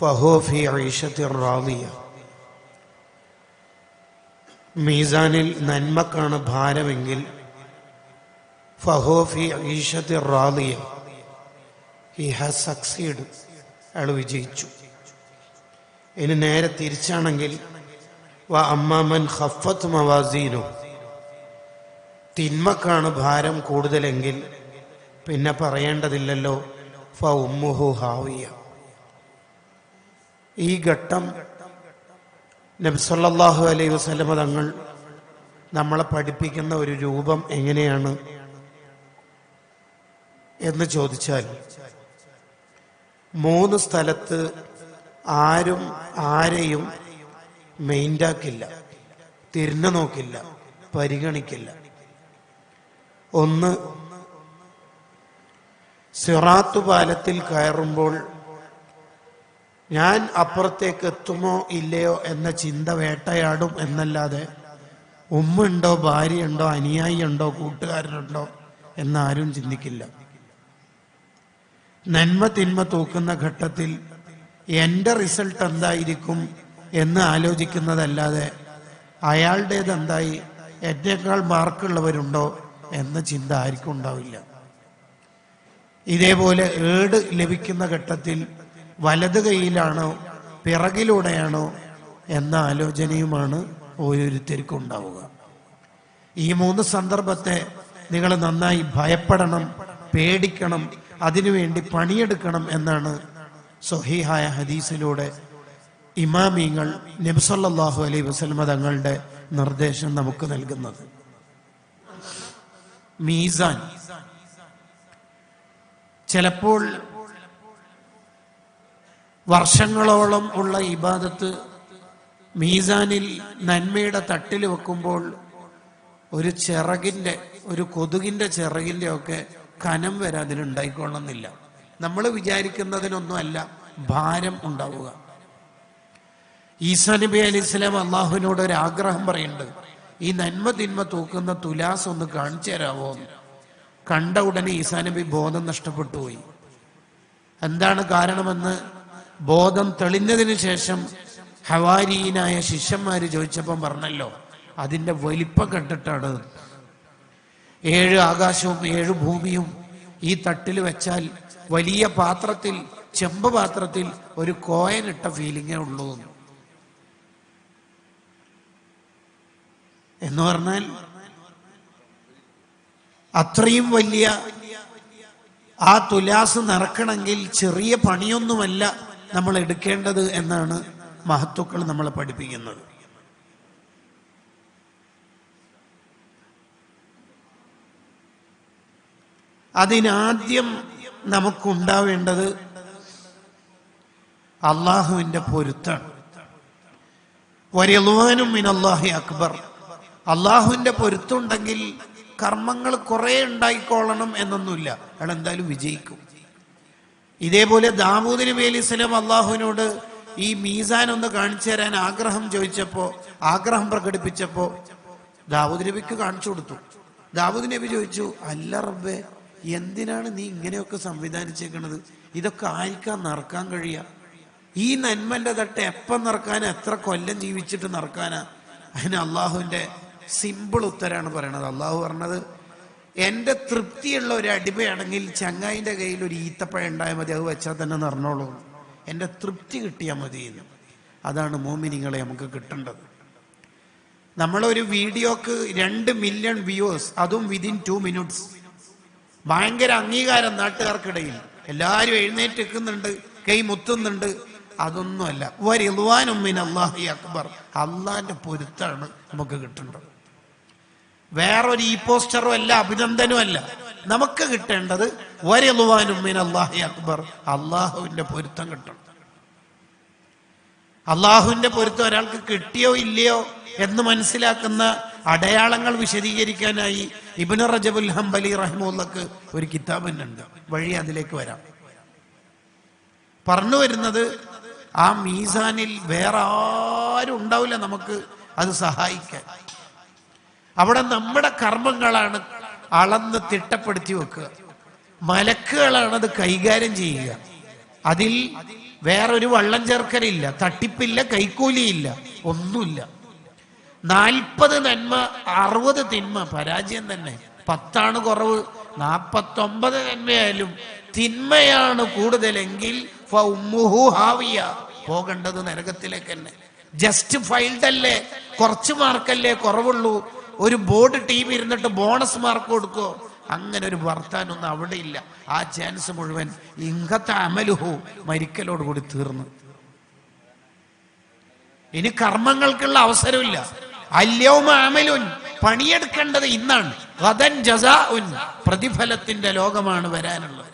ഫഹോ ഫി ഐഷത്തി റാദിയ മീസാനിൽ നന്മക്കാണ് ഭാരമെങ്കിൽ ഫഹോ ഫി ഐഷത്തി റാദിയ ഹി ഹാസ് സക്സീഡ് അയാൾ വിജയിച്ചു. ഇനി നേരെ തിരിച്ചാണെങ്കിൽ വ അമ്മാമൻ ഹഫത്ത് മവാസീനോ. തിന്മക്കാണ് ഭാരം കൂടുതലെങ്കിൽ പിന്നെ പറയേണ്ടതില്ലല്ലോ ഫ ഉമ്മുഹു ഹാവിയ. ഈ ഘട്ടം നബ്സല്ലാഹു അലൈഹി വസ്ലമ തങ്ങൾ നമ്മളെ പഠിപ്പിക്കുന്ന ഒരു രൂപം എങ്ങനെയാണ് എന്ന് ചോദിച്ചാൽ മൂന്ന് സ്ഥലത്ത് ആരും ആരെയും മെയിൻഡാക്കില്ല തിരിഞ്ഞു നോക്കില്ല പരിഗണിക്കില്ല. ഒന്ന് സിറാത്തു പാലത്തിൽ കയറുമ്പോൾ ഞാൻ അപ്പുറത്തേക്ക് എത്തുമോ ഇല്ലയോ എന്ന ചിന്ത വേട്ടയാടും എന്നല്ലാതെ ഉമ്മുണ്ടോ ഭാര്യയുണ്ടോ അനുയായി ഉണ്ടോ കൂട്ടുകാരനുണ്ടോ എന്നാരും ചിന്തിക്കില്ല. നന്മ തിന്മ തൂക്കുന്ന ഘട്ടത്തിൽ എന്റെ റിസൾട്ട് എന്തായിരിക്കും എന്ന് ആലോചിക്കുന്നതല്ലാതെ അയാളുടേത് എന്തായി എന്നേക്കാൾ മാർക്കുള്ളവരുണ്ടോ എന്ന ചിന്ത ആർക്കും ഉണ്ടാവില്ല. ഇതേപോലെ ഏട് ലഭിക്കുന്ന ഘട്ടത്തിൽ വലത് കൈയിലാണോ പിറകിലൂടെയാണോ എന്ന ആലോചനയുമാണ് ഓരോരുത്തർക്കും ഉണ്ടാവുക. ഈ മൂന്ന് സന്ദർഭത്തെ നിങ്ങൾ നന്നായി ഭയപ്പെടണം പേടിക്കണം അതിനുവേണ്ടി പണിയെടുക്കണം എന്നാണ് സൊഹീഹായ ഹദീസിലൂടെ ഇമാമിങ്ങൾ നബ്സല്ലാഹു അലൈ വസ്ലമ തങ്ങളുടെ നിർദ്ദേശം നമുക്ക് നൽകുന്നത്. മീസാൻ. ചിലപ്പോൾ വർഷങ്ങളോളം ഉള്ള ഇബാദത്ത് മീസാനിൽ നന്മയുടെ തട്ടിൽ വെക്കുമ്പോൾ ഒരു ചിറകിന്റെ ഒരു കൊതുകിന്റെ ചിറകിന്റെ ഒക്കെ കനം വരെ അതിലുണ്ടായിക്കൊള്ളുന്നില്ല നമ്മൾ വിചാരിക്കുന്നതിനൊന്നുമല്ല ഭാരം ഉണ്ടാവുക. ഈസാ നബി അലി ഇസ്ലാം അള്ളാഹുവിനോട് ഒരു ആഗ്രഹം പറയുന്നുണ്ട്. ഈ നന്മ തിന്മ തൂക്കുന്ന തുലാസ് ഒന്ന് കാണിച്ചു തരാമോ കണ്ട ഉടനെ ഈസാ നബി ബോധം നഷ്ടപ്പെട്ടു പോയി. എന്താണ് കാരണമെന്ന് ബോധം തെളിഞ്ഞതിന് ശേഷം ഹവാരിയനായ ശിഷ്യന്മാർ ചോദിച്ചപ്പം പറഞ്ഞല്ലോ അതിന്റെ വലിപ്പം കണ്ടിട്ടാണ് ഏഴ് ആകാശവും ഏഴ് ഭൂമിയും ഈ തട്ടിൽ വെച്ചാൽ വലിയ പാത്രത്തിൽ ചെമ്പ് പാത്രത്തിൽ ഒരു കോയൻ ഇട്ട ഫീലിങ്ങേ ഉള്ളൂ എന്ന്. എന്ന് പറഞ്ഞാൽ അത്രയും വലിയ ആ തുലാസ് നിറക്കണമെങ്കിൽ ചെറിയ പണിയൊന്നുമല്ല നമ്മൾ എടുക്കേണ്ടത് എന്നാണ് മഹത്വക്കൾ നമ്മളെ പഠിപ്പിക്കുന്നത്. അതിനാദ്യം നമുക്കുണ്ടാവേണ്ടത് അള്ളാഹുവിന്റെ പൊരുത്താണ്. വരലുവാനും അള്ളാഹി അക്ബർ. അള്ളാഹുവിന്റെ പൊരുത്തുണ്ടെങ്കിൽ കർമ്മങ്ങൾ കുറെ ഉണ്ടായിക്കോളണം എന്നൊന്നുമില്ല. അയാൾ എന്തായാലും വിജയിക്കും. ഇതേപോലെ ദാവൂദ് നബി സ്വലാം അള്ളാഹുവിനോട് ഈ മീസാൻ ഒന്ന് കാണിച്ചു തരാൻ ആഗ്രഹം ചോദിച്ചപ്പോ ആഗ്രഹം പ്രകടിപ്പിച്ചപ്പോ ദാവൂദ് നബിക്ക് കാണിച്ചു കൊടുത്തു. ദാവൂദ് നബി ചോദിച്ചു അല്ല റബ്ബെ എന്തിനാണ് നീ ഇങ്ങനെയൊക്കെ സംവിധാനിച്ചേക്കണത്? ഇതൊക്കെ ആർക്കാ നടക്കാൻ കഴിയുക ഈ നന്മന്റെ തട്ട് എപ്പം നടക്കാനാ? എത്ര കൊല്ലം ജീവിച്ചിട്ട് നടക്കാനാ? അതിന് അള്ളാഹുവിന്റെ സിമ്പിൾ ഉത്തരാണ് പറയണത്. അള്ളാഹു പറഞ്ഞത് എന്റെ തൃപ്തിയുള്ള ഒരു അടിമയാണെങ്കിൽ ചങ്ങായിന്റെ കയ്യിൽ ഒരു ഈത്തപ്പഴം ഉണ്ടായാൽ മതി അത് വെച്ചാൽ തന്നെ നിറഞ്ഞോളൂ. എന്റെ തൃപ്തി കിട്ടിയാൽ മതി എന്ന്. അതാണ് മോമിനിങ്ങളെ നമുക്ക് കിട്ടേണ്ടത്. നമ്മളൊരു വീഡിയോക്ക് രണ്ട് മില്യൺ വ്യൂവേഴ്സ് അതും വിതിൻ ടു മിനിറ്റ്സ് ഭയങ്കര അംഗീകാരം നാട്ടുകാർക്കിടയിൽ. എല്ലാവരും എഴുന്നേറ്റ് നിൽക്കുന്നുണ്ട് കൈ മുത്തുന്നുണ്ട്. അതൊന്നുമല്ല. വരിളുവാനുമ്മിൻ അള്ളാഹി അക്ബർ. അള്ളാന്റെ പൊരുത്താണ് നമുക്ക് കിട്ടേണ്ടത്. വേറൊരു ഈ പോസ്റ്ററും അല്ല അഭിനന്ദനും അല്ല. നമുക്ക് കിട്ടേണ്ടത് വരിളുവാനുമ്മിൻ അള്ളാഹി അക്ബർ. അള്ളാഹുവിന്റെ പൊരുത്തം കിട്ടണം. അള്ളാഹുവിന്റെ പൊരുത്തം ഒരാൾക്ക് കിട്ടിയോ ഇല്ലയോ എന്ന് മനസ്സിലാക്കുന്ന അടയാളങ്ങൾ വിശദീകരിക്കാനായി ഇബിന് റജബുൽ ഹംബലി റഹ്മുള്ളക്ക് ഒരു കിതാബിനുണ്ട് വഴി അതിലേക്ക് വരാം. പറഞ്ഞു വരുന്നത് ആ മീസാനിൽ വേറെ ആരും ഉണ്ടാവില്ല നമുക്ക് അത് സഹായിക്കാൻ. അവിടെ നമ്മുടെ കർമ്മങ്ങളാണ് അളന്ന് തിട്ടപ്പെടുത്തി വെക്കുക. മലക്കുകളാണ് അത് കൈകാര്യം ചെയ്യുക. അതിൽ വേറൊരു വള്ളം ചേർക്കലില്ല തട്ടിപ്പില്ല കൈക്കൂലിയില്ല ഒന്നുമില്ല. നാൽപ്പത് നന്മ അറുപത് തിന്മ പരാജയം തന്നെ. പത്താണ് കുറവ് നാൽപ്പത്തൊമ്പത് നന്മയായാലും തിന്മയാണ് കൂടുതലെങ്കിൽ പോകേണ്ടത് നരകത്തിലേക്ക് തന്നെ. ജസ്റ്റ് ഫൈൽഡ് അല്ലേ കുറച്ച് മാർക്കല്ലേ കുറവുള്ളൂ. ഒരു ബോർഡ് ടീം ഇരുന്നിട്ട് ബോണസ് മാർക്ക് കൊടുക്കോ? അങ്ങനെ ഒരു വർത്താനൊന്നും അവിടെ ഇല്ല. ആ ചാൻസ് മുഴുവൻ ഇങ്കത്തെ അമലുഹു മരിക്കലോട് കൂടി തീർന്നു. ഇനി കർമ്മങ്ങൾക്കുള്ള അവസരമില്ല. അല്യവും അമലുൻ പണിയെടുക്കേണ്ടത് ഇന്നാണ്. ഗദൻ ജസാഉൻ പ്രതിഫലത്തിന്റെ ലോകമാണ് വരാനുള്ളത്.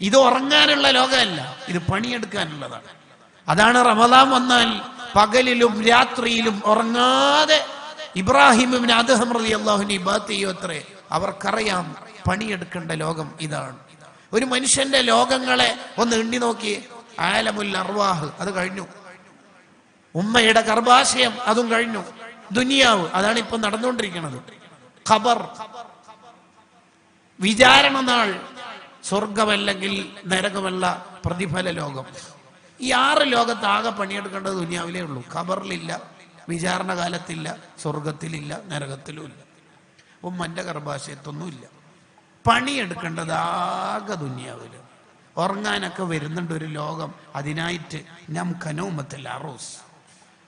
ഇത് ഉറങ്ങാനുള്ള ലോകമല്ല ഇത് പണിയെടുക്കാനുള്ളതാണ്. അതാണ് റമദാൻ വന്നാൽ പകലിലും രാത്രിയിലും ഉറങ്ങാതെ ഇബ്രാഹിമിന് അദ്ദേഹം റതി അള്ളാഹുനി ഇബാത്ത് ചെയ്യോ അത്രേ അവർക്കറിയാം പണിയെടുക്കേണ്ട ലോകം ഇതാണ്. ഒരു മനുഷ്യന്റെ ലോകങ്ങളെ ഒന്ന് എണ്ണി നോക്കിയേ ആലമുൽ അർവാഹ് അത് കഴിഞ്ഞു. ഉമ്മയുടെ ഗർഭാശയം അതും കഴിഞ്ഞു. ദുനിയാവ് അതാണ് ഇപ്പൊ നടന്നുകൊണ്ടിരിക്കുന്നത്. ഖബർ. വിചാരണ നാൾ സ്വർഗമല്ലെങ്കിൽ നരകമല്ല പ്രതിഫല ലോകം. ഈ ആറ് ലോകത്ത് ആകെ പണിയെടുക്കേണ്ടത് ദുനിയാവിലേ ഉള്ളൂ. ഖബറിലില്ല. വിചാരണ കാലത്തില്ല സ്വർഗത്തിലില്ല നരകത്തിലുമില്ല. ഉമ്മന്റെ ഗർഭാശയത്തൊന്നുമില്ല. പണിയെടുക്കേണ്ടത് ആകെ ദുന്യാവിൽ. ഉറങ്ങാനൊക്കെ വരുന്നുണ്ട് ഒരു ലോകം. അതിനായിട്ട് നം കനോമത്തിൽ അറൂസ്.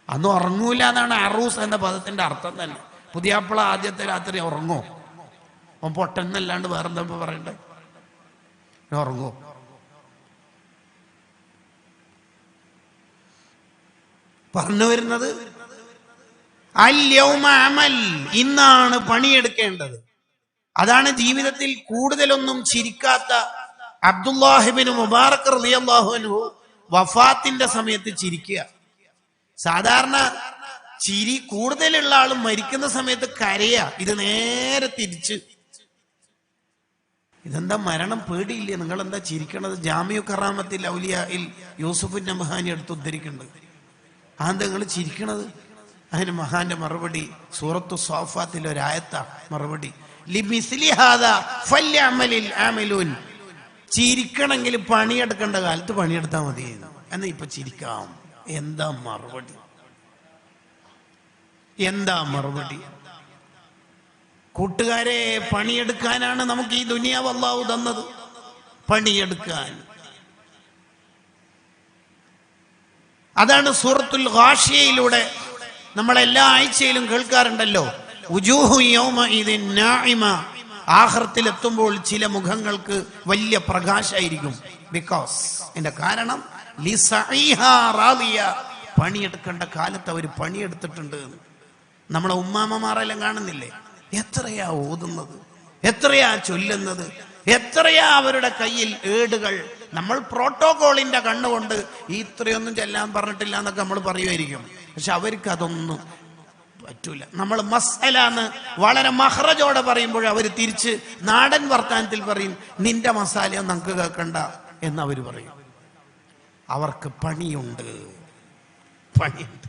അന്ന് ഉറങ്ങൂല എന്നാണ് അറൂസ് എന്ന പദത്തിന്റെ അർത്ഥം തന്നെ. പുതിയാപ്പിള ആദ്യത്തെ രാത്രി ഉറങ്ങോ? അവൻ പൊട്ടെന്നല്ലാണ്ട് വേറെന്താ എന്താ പറയണ്ടേ? ഉറങ്ങോ? പറഞ്ഞു വരുന്നത് അമൽ ഇന്നാണ് പണിയെടുക്കേണ്ടത്. അതാണ് ജീവിതത്തിൽ കൂടുതലൊന്നും ചിരിക്കാത്ത അബ്ദുല്ലാഹിബിന് മുബാറക് അൻഹു വഫാത്തിന്റെ സമയത്ത് ചിരിക്കുക. സാധാരണ ചിരി കൂടുതലുള്ള ആൾ മരിക്കുന്ന സമയത്ത് കരയ. ഇത് നേരെ തിരിച്ച്. ഇതെന്താ മരണം പേടിയില്ല? നിങ്ങൾ എന്താ ചിരിക്കണത്? ജാമ്യു കറാമത്തിൽ ഔലിയയിൽ യൂസുഫിൻ നമഹാനി എടുത്ത് ഉദ്ധരിക്കേണ്ടത് അതെന്താ നിങ്ങൾ ചിരിക്കണത്? അതിന് മഹാന്റെ മറുപടി സൂറത്തു സോഫാത്തിൽ ഒരായത്ത മറുപടി. ചിരിക്കണമെങ്കിൽ പണിയെടുക്കേണ്ട കാലത്ത് പണിയെടുത്താൽ മതി. എന്നാ ഇപ്പൊ ചിരിക്കാം. എന്താ മറുപടി? എന്താ മറുപടി? കൂട്ടുകാരെ പണിയെടുക്കാനാണ് നമുക്ക് ഈ ദുനിയാവ് അള്ളാഹു തന്നത്. പണിയെടുക്കാൻ. അതാണ് സൂറത്തുൽ ഘാഷിയയിലൂടെ നമ്മൾ എല്ലാ ആഴ്ചയിലും കേൾക്കാറുണ്ടല്ലോ. ആഹൃത്തിലെത്തുമ്പോൾ ചില മുഖങ്ങൾക്ക് വലിയ പ്രകാശമായിരിക്കും ബിക്കോസ് എന്റെ കാരണം. പണിയെടുക്കേണ്ട കാലത്ത് അവർ പണിയെടുത്തിട്ടുണ്ട്. നമ്മളെ ഉമ്മാമ്മമാരെല്ലാം കാണുന്നില്ലേ? എത്രയാ ഓതുന്നത്? എത്രയാ ചൊല്ലുന്നത്? എത്രയാ അവരുടെ കയ്യിൽ ഏടുകൾ? നമ്മൾ പ്രോട്ടോകോളിന്റെ കണ്ണുകൊണ്ട് ഈ ഇത്രയൊന്നും ചെല്ലാൻ പറഞ്ഞിട്ടില്ല എന്നൊക്കെ നമ്മൾ പറയുമായിരിക്കും. പക്ഷെ അവർക്ക് അതൊന്നും പറ്റൂല. നമ്മൾ മസ്അല എന്ന് വളരെ മഹ്റജോടെ പറയുമ്പോൾ അവർ തിരിച്ച് നാടൻ വർത്താനത്തിൽ പറയും നിന്റെ മസാല നമുക്ക് കേൾക്കണ്ട എന്ന് അവർ പറയും. അവർക്ക് പണിയുണ്ട്. പണിയുണ്ട്.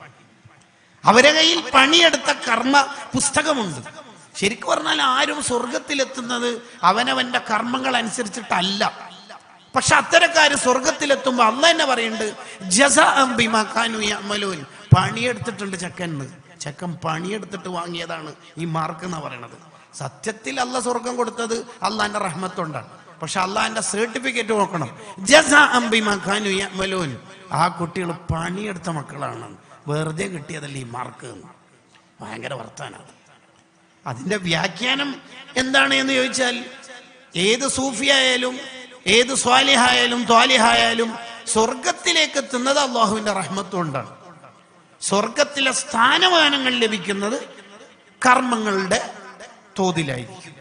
അവരെ കയ്യിൽ പണിയെടുത്ത കർമ്മ പുസ്തകമുണ്ട്. ശരിക്കും പറഞ്ഞാൽ ആരും സ്വർഗത്തിലെത്തുന്നത് അവനവന്റെ കർമ്മങ്ങൾ അനുസരിച്ചിട്ടല്ല പക്ഷെ അത്തരക്കാര് സ്വർഗത്തിലെത്തുമ്പോ അല്ല തന്നെ പറയുന്നുണ്ട് ജസ അംബിമാക്കാനു അമലൂൻ പണിയെടുത്തിട്ടുണ്ട് ചെക്കന് ചെക്കൻ പണിയെടുത്തിട്ട് വാങ്ങിയതാണ് ഈ മാർക്ക് എന്ന് പറയണത്. സത്യത്തിൽ അല്ല സ്വർഗം കൊടുത്തത് അള്ളാന്റെ റഹ്മത്തുണ്ടാണ്. പക്ഷെ അള്ളാന്റെ സർട്ടിഫിക്കറ്റ് നോക്കണം. ജസ അംബിമാക്കാനു അമലൂൻ ആ കുട്ടികൾ പണിയെടുത്ത മക്കളാണ്. വെറുതെ കിട്ടിയതല്ല ഈ മാർക്ക്. ഭയങ്കര വർത്താനാണ്. അതിന്റെ വ്യാഖ്യാനം എന്താണ് എന്ന് ചോദിച്ചാൽ ഏത് സൂഫിയായാലും ഏത് സ്വാലിഹായാലും ത്വാലിഹായാലും സ്വർഗത്തിലേക്ക് എത്തുന്നത് അള്ളാഹുവിന്റെ റഹ്മത്തുകൊണ്ടാണ് സ്വർഗത്തിലെ സ്ഥാനമാനങ്ങൾ ലഭിക്കുന്നത് കർമ്മങ്ങളുടെ തോതിലായിരിക്കും.